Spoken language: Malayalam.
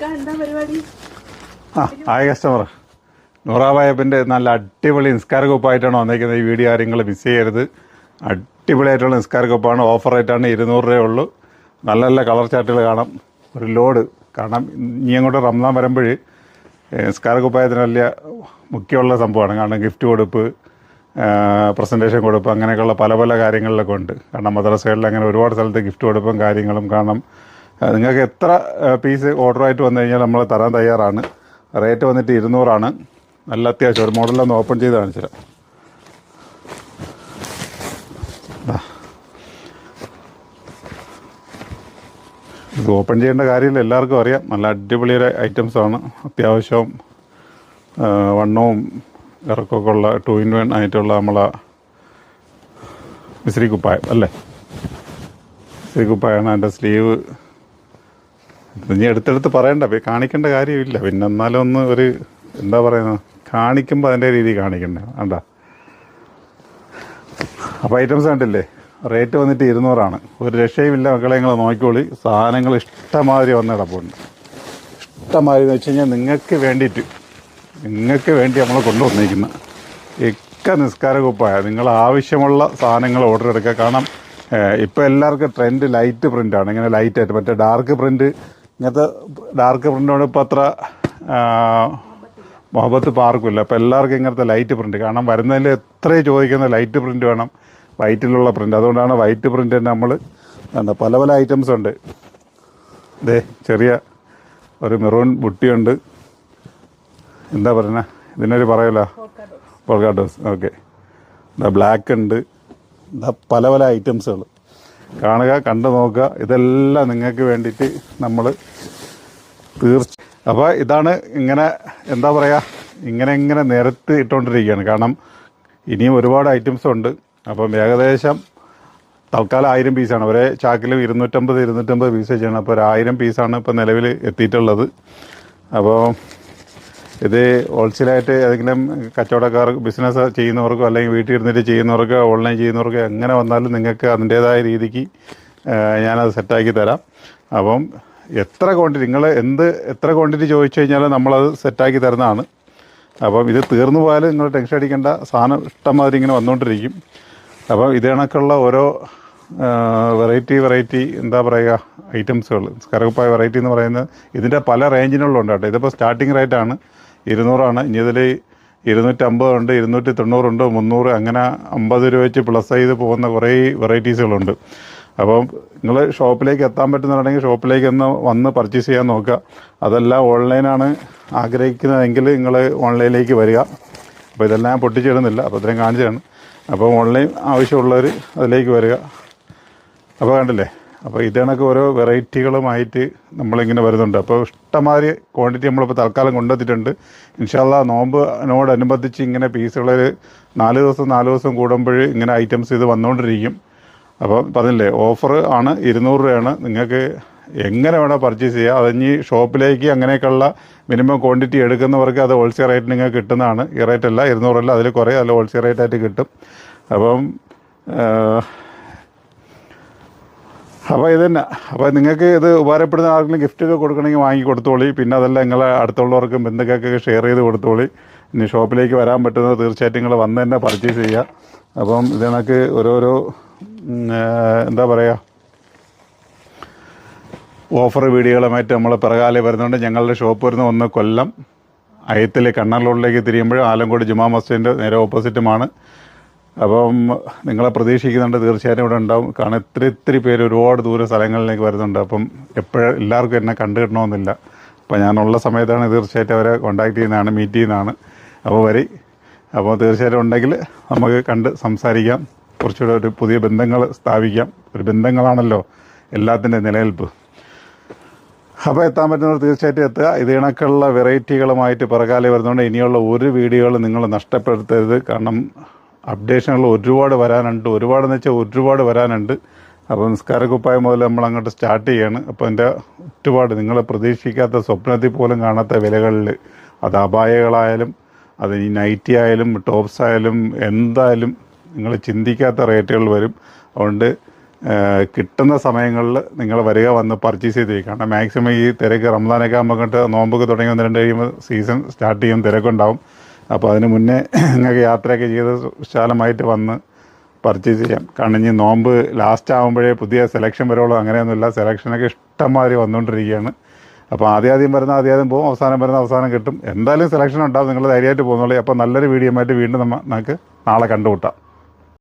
ആ കസ്റ്റമർ നൂറാവായപ്പിന്റെ നല്ല അടിപൊളി നിസ്കാര കുപ്പായിട്ടാണ് വന്നേക്കുന്നത് ഈ വീഡിയോ ആരെങ്കിലും മിസ് ചെയ്യരുത്. അടിപൊളിയായിട്ടുള്ള നിസ്കാര കുപ്പാണ്. ഓഫർ ആയിട്ടാണ് ഇരുന്നൂറ് രൂപയേ ഉള്ളൂ. നല്ല നല്ല കളർ ചാർട്ടുകൾ കാണാം. ഒരു ലോഡ് കാരണം ഇനി അങ്ങോട്ട് റംസാൻ വരുമ്പോൾ നിസ്കാര കുപ്പായത്തിന് വലിയ മുഖ്യമുള്ള സംഭവമാണ്. കാരണം ഗിഫ്റ്റ് കൊടുപ്പ് പ്രസന്റേഷൻ കൊടുപ്പ് അങ്ങനെയൊക്കെയുള്ള പല പല കാര്യങ്ങളിലൊക്കെ ഉണ്ട്. കാരണം മദ്രസകളിൽ അങ്ങനെ ഒരുപാട് സ്ഥലത്ത് ഗിഫ്റ്റ് കൊടുപ്പും കാര്യങ്ങളും കാരണം നിങ്ങൾക്ക് എത്ര പീസ് ഓർഡറായിട്ട് വന്നു കഴിഞ്ഞാൽ നമ്മൾ തരാൻ തയ്യാറാണ്. റേറ്റ് വന്നിട്ട് ഇരുന്നൂറാണ്. നല്ല അത്യാവശ്യം ഒരു മോഡലൊന്ന് ഓപ്പൺ ചെയ്ത് കാണിച്ചു തരാം. ഇത് ഓപ്പൺ ചെയ്യേണ്ട കാര്യമില്ല എല്ലാവർക്കും അറിയാം. നല്ല അടിപൊളി ഒരു ഐറ്റംസ് ആണ് അത്യാവശ്യം വണ്ണവും ഇറക്കമൊക്കെ ഉള്ള ടു ഇൻ വൺ ആയിട്ടുള്ള നമ്മളെ മിശ്രി കുപ്പായം അല്ലേ? മിശ്രി കുപ്പായാണ് അതിന്റെ സ്ലീവ് ഇനി എടുത്തെടുത്ത് പറയണ്ട. കാണിക്കേണ്ട കാര്യമില്ല. പിന്നെ എന്നാലും ഒന്ന് ഒരു എന്താ പറയുന്നത്? കാണിക്കുമ്പോൾ അതിന്റെ രീതി കാണിക്കണ്ടേ. വേണ്ട അപ്പോൾ ഐറ്റംസ് കണ്ടില്ലേ? റേറ്റ് വന്നിട്ട് ഇരുന്നൂറാണ്. ഒരു രക്ഷയുമില്ല. മക്കളെ നിങ്ങൾ നോക്കിക്കോളി. സാധനങ്ങൾ ഇഷ്ടമാതിരി വന്ന കിടപ്പുണ്ട്. ഇഷ്ടമാതിരി എന്ന് വെച്ച് കഴിഞ്ഞാൽ നിങ്ങൾക്ക് വേണ്ടിയിട്ട് നിങ്ങൾക്ക് വേണ്ടി നമ്മൾ കൊണ്ടുവന്നിരിക്കുന്ന ഒക്കെ നിസ്കാര കുപ്പായ. നിങ്ങൾ ആവശ്യമുള്ള സാധനങ്ങൾ ഓർഡർ എടുക്കുക. കാരണം ഇപ്പോൾ എല്ലാവർക്കും ട്രെൻഡ് ലൈറ്റ് പ്രിന്റാണ് ഇങ്ങനെ ലൈറ്റായിട്ട് മറ്റേ ഡാർക്ക് പ്രിന്റ് ഇങ്ങനത്തെ ഡാർക്ക് പ്രിന്റോട് ഇപ്പോൾ അത്ര മുഹബത്ത് പാർക്കില്ല. അപ്പോൾ എല്ലാവർക്കും ഇങ്ങനത്തെ ലൈറ്റ് പ്രിന്റ് കാരണം വരുന്നതിൽ എത്രയും ചോദിക്കുന്ന ലൈറ്റ് പ്രിന്റ് വേണം. വൈറ്റിലുള്ള പ്രിന്റ് അതുകൊണ്ടാണ് വൈറ്റ് പ്രിന്റ് തന്നെ നമ്മൾ എന്താ പല പല ഐറ്റംസ് ഉണ്ട്. ദേ ചെറിയ ഒരു മെറൂൺ ബുട്ടിയുണ്ട്. എന്താ പറയുന്നത് ഇതിനൊരു പറയല്ലോ? പോൾക്കാട്ടോസ് ഓക്കെ എന്താ ബ്ലാക്ക് ഉണ്ട്. എന്താ പല പല ഐറ്റംസുകൾ കാണുക കണ്ടു നോക്കുക. ഇതെല്ലാം നിങ്ങൾക്ക് വേണ്ടിയിട്ട് നമ്മൾ തീർച്ച അപ്പോൾ ഇതാണ് ഇങ്ങനെ എന്താ പറയുക ഇങ്ങനെ ഇങ്ങനെ നിരത്തി ഇട്ടുകൊണ്ടിരിക്കുകയാണ് കാരണം ഇനിയും ഒരുപാട് ഐറ്റംസ് ഉണ്ട്. അപ്പം ഏകദേശം തൽക്കാലം ആയിരം പീസാണ് ഒരേ ചാക്കിൽ ഇരുന്നൂറ്റമ്പത് ഇരുന്നൂറ്റമ്പത് പീസ് വെച്ചാണ്. അപ്പോൾ ഒരു ആയിരം പീസാണ് ഇപ്പോൾ നിലവിൽ എത്തിയിട്ടുള്ളത്. അപ്പോൾ ഇത് ഹോൾസെയിലായിട്ട് ഏതെങ്കിലും കച്ചവടക്കാർ ബിസിനസ് ചെയ്യുന്നവർക്കോ അല്ലെങ്കിൽ വീട്ടിൽ ഇരുന്നിട്ട് ചെയ്യുന്നവർക്കോ ഓൺലൈൻ ചെയ്യുന്നവർക്കോ എങ്ങനെ വന്നാലും നിങ്ങൾക്ക് അതിന്റേതായ രീതിക്ക് ഞാനത് സെറ്റാക്കി തരാം. അപ്പം എത്ര ക്വാണ്ടിറ്റി നിങ്ങൾ എന്ത് എത്ര ക്വാണ്ടിറ്റി ചോദിച്ചു കഴിഞ്ഞാൽ നമ്മളത് സെറ്റാക്കി തരുന്നതാണ്. അപ്പം ഇത് തീർന്നു പോയാലും നിങ്ങൾ ടെൻഷൻ അടിക്കേണ്ട സാധനം ഇഷ്ടം മാതിരി ഇങ്ങനെ വന്നുകൊണ്ടിരിക്കും. അപ്പം ഇത് കണക്കുള്ള ഓരോ വെറൈറ്റി വെറൈറ്റി എന്താ പറയുക ഐറ്റംസുകൾ. കറുപ്പായ വെറൈറ്റി എന്ന് പറയുന്നത് ഇതിന്റെ പല റേഞ്ചിനുള്ളുണ്ട് കേട്ടോ. ഇതിപ്പോൾ സ്റ്റാർട്ടിങ് റേറ്റാണ്. ഇരുന്നൂറാണ്. ഇനി ഇതിൽ ഇരുന്നൂറ്റമ്പതുണ്ട് ഇരുന്നൂറ്റി തൊണ്ണൂറുണ്ട് മുന്നൂറ് അങ്ങനെ അമ്പത് രൂപ വെച്ച് പ്ലസ് ചെയ്ത് പോകുന്ന കുറേ വെറൈറ്റീസുകളുണ്ട് അപ്പം നിങ്ങൾ ഷോപ്പിലേക്ക് എത്താൻ പറ്റുന്നുണ്ടെങ്കിൽ ഷോപ്പിലേക്ക് ഒന്ന് വന്ന് പർച്ചേസ് ചെയ്യാൻ നോക്കുക. അതെല്ലാം ഓൺലൈനാണ് ആഗ്രഹിക്കുന്നതെങ്കിൽ നിങ്ങൾ ഓൺലൈനിലേക്ക് വരിക. അപ്പോൾ ഇതെല്ലാം ഞാൻ പൊട്ടിച്ചിടുന്നില്ല. അപ്പോൾ ഇത്രയും കാണിച്ചതാണ്. അപ്പോൾ ഓൺലൈൻ ആവശ്യമുള്ളവർ അതിലേക്ക് വരിക. അപ്പോൾ കണ്ടില്ലേ? അപ്പോൾ ഇതേണൊക്കെ ഓരോ വെറൈറ്റികളുമായിട്ട് നമ്മളിങ്ങനെ വരുന്നുണ്ട്. അപ്പോൾ ഇഷ്ടമാതിരി ക്വാണ്ടിറ്റി നമ്മളിപ്പോൾ തൽക്കാലം കൊണ്ടെത്തിയിട്ടുണ്ട്. ഇൻഷാല്ല നോമ്പിനോടനുബന്ധിച്ച് ഇങ്ങനെ പീസുകളിൽ നാല് ദിവസം നാല് ദിവസം കൂടുമ്പോൾ ഇങ്ങനെ ഐറ്റംസ് ഇത് വന്നുകൊണ്ടിരിക്കും അപ്പോൾ പറഞ്ഞില്ലേ ഓഫർ ആണ് ഇരുന്നൂറ് രൂപയാണ്. നിങ്ങൾക്ക് എങ്ങനെ വേണോ പർച്ചേസ് ചെയ്യുക അതിഞ്ഞ് ഷോപ്പിലേക്ക് അങ്ങനെയൊക്കെയുള്ള മിനിമം ക്വാണ്ടിറ്റി എടുക്കുന്നവർക്ക് അത് ഹോൾസെയിൽ റേറ്റ് നിങ്ങൾക്ക് കിട്ടുന്നതാണ്. ഈ റേറ്റ് അല്ല ഇരുന്നൂറല്ല അതിൽ കുറേ അതിൽ ഹോൾസെയിൽ റേറ്റായിട്ട് കിട്ടും. അപ്പം അപ്പോൾ ഇത് തന്നെ അപ്പോൾ നിങ്ങൾക്ക് ഇത് ഉപകാരപ്പെടുന്ന ആർക്കെങ്കിലും ഗിഫ്റ്റ് ഒക്കെ കൊടുക്കണമെങ്കിൽ വാങ്ങി കൊടുത്തോളി. പിന്നെ അതെല്ലാം നിങ്ങളെ അടുത്തുള്ളവർക്കും ബന്ധുക്കൾക്കൊക്കെ ഷെയർ ചെയ്ത് കൊടുത്തോളി. ഇനി ഷോപ്പിലേക്ക് വരാൻ പറ്റുന്നത് തീർച്ചയായിട്ടും നിങ്ങൾ വന്ന് തന്നെ പർച്ചേസ് ചെയ്യുക അപ്പം ഇത് കണക്ക് ഓരോരോ എന്താ പറയുക ഓഫർ വീഡിയോകളുമായിട്ട് നമ്മൾ പിറകാലെ വരുന്നുണ്ട് ഞങ്ങളുടെ ഷോപ്പ് വരുന്ന ഒന്ന് കൊല്ലം അയത്തിൽ കണ്ണാർ റോഡിലേക്ക് തിരിയുമ്പോൾ ആലങ്കോട് ജുമാ മസ്ജിദിന്റെ നേരെ ഓപ്പോസിറ്റുമാണ് അപ്പം നിങ്ങളെ പ്രതീക്ഷിക്കുന്നുണ്ട് തീർച്ചയായിട്ടും ഇവിടെ ഉണ്ടാവും. കാരണം ഇത്തിരി ഇത്തിരി പേര് ഒരുപാട് ദൂര സ്ഥലങ്ങളിലേക്ക് വരുന്നുണ്ട്. അപ്പം എപ്പോഴും എല്ലാവർക്കും എന്നെ കണ്ടു കിട്ടണമെന്നില്ല. അപ്പോൾ ഞാനുള്ള സമയത്താണ് തീർച്ചയായിട്ടും അവരെ കോൺടാക്ട് ചെയ്യുന്നതാണ് മീറ്റ് ചെയ്യുന്നതാണ്. അപ്പോൾ വരി. അപ്പോൾ തീർച്ചയായിട്ടും ഉണ്ടെങ്കിൽ നമുക്ക് കണ്ട് സംസാരിക്കാം. കുറച്ചുകൂടെ ഒരു പുതിയ ബന്ധങ്ങൾ സ്ഥാപിക്കാം. ഒരു ബന്ധങ്ങളാണല്ലോ എല്ലാത്തിന്റെ നിലനിൽപ്പ്. അപ്പോൾ എത്താൻ പറ്റുന്നവർ തീർച്ചയായിട്ടും എത്തുക. ഇത് കണക്കുള്ള വെറൈറ്റികളുമായിട്ട് പിറകാലെ വരുന്നതുകൊണ്ട് ഇനിയുള്ള ഒരു വീഡിയോകളും നിങ്ങൾ നഷ്ടപ്പെടുത്തരുത്. കാരണം അപ്ഡേഷനുകൾ ഒരുപാട് വരാനുണ്ട്. ഒരുപാടെന്ന് വെച്ചാൽ ഒരുപാട് വരാനുണ്ട്. അപ്പോൾ നിസ്കാരക്കുപ്പായ മുതൽ നമ്മൾ അങ്ങോട്ട് സ്റ്റാർട്ട് ചെയ്യാണ്. അപ്പോൾ എന്റെ ഒരുപാട് നിങ്ങൾ പ്രതീക്ഷിക്കാത്ത സ്വപ്നത്തിൽ പോലും കാണാത്ത വിലകളിൽ അത് അപായകളായാലും അത് ഈ നൈറ്റി ആയാലും ടോപ്സ് ആയാലും എന്തായാലും നിങ്ങൾ ചിന്തിക്കാത്ത റേറ്റുകൾ വരും. അതുകൊണ്ട് കിട്ടുന്ന സമയങ്ങളിൽ നിങ്ങൾ വരിക വന്ന് പർച്ചേസ് ചെയ്ത്. കാരണം മാക്സിമം ഈ തിരക്ക് റംസാനൊക്കെ ആകുമ്പോൾ നോമ്പൊക്കെ തുടങ്ങി ഒന്ന് രണ്ട് കഴിയുമ്പോൾ സീസൺ സ്റ്റാർട്ട് ചെയ്യും തിരക്കുണ്ടാവും. അപ്പോൾ അതിന് മുന്നേ നിങ്ങൾക്ക് യാത്രയൊക്കെ ചെയ്ത് വിശാലമായിട്ട് വന്ന് പർച്ചേസ് ചെയ്യാം. കാരണം ഇനി നോമ്പ് ലാസ്റ്റ് ആകുമ്പോഴേ പുതിയ സെലക്ഷൻ വരുള്ളൂ. അങ്ങനെയൊന്നുമില്ല. സെലക്ഷനൊക്കെ ഇഷ്ടംമാതിരി വന്നുകൊണ്ടിരിക്കുകയാണ്. അപ്പോൾ ആദ്യം ആദ്യം വരുന്ന ആദ്യം ആദ്യം പോകും. അവസാനം വരുന്ന അവസാനം കിട്ടും. എന്തായാലും സെലക്ഷൻ ഉണ്ടാവും. നിങ്ങൾ ധൈര്യമായിട്ട് പോകുന്നുള്ളൂ അപ്പോൾ നല്ലൊരു വീഡിയോ ആയിട്ട് വീണ്ടും നമുക്ക് നാളെ കണ്ടുമുട്ടാം.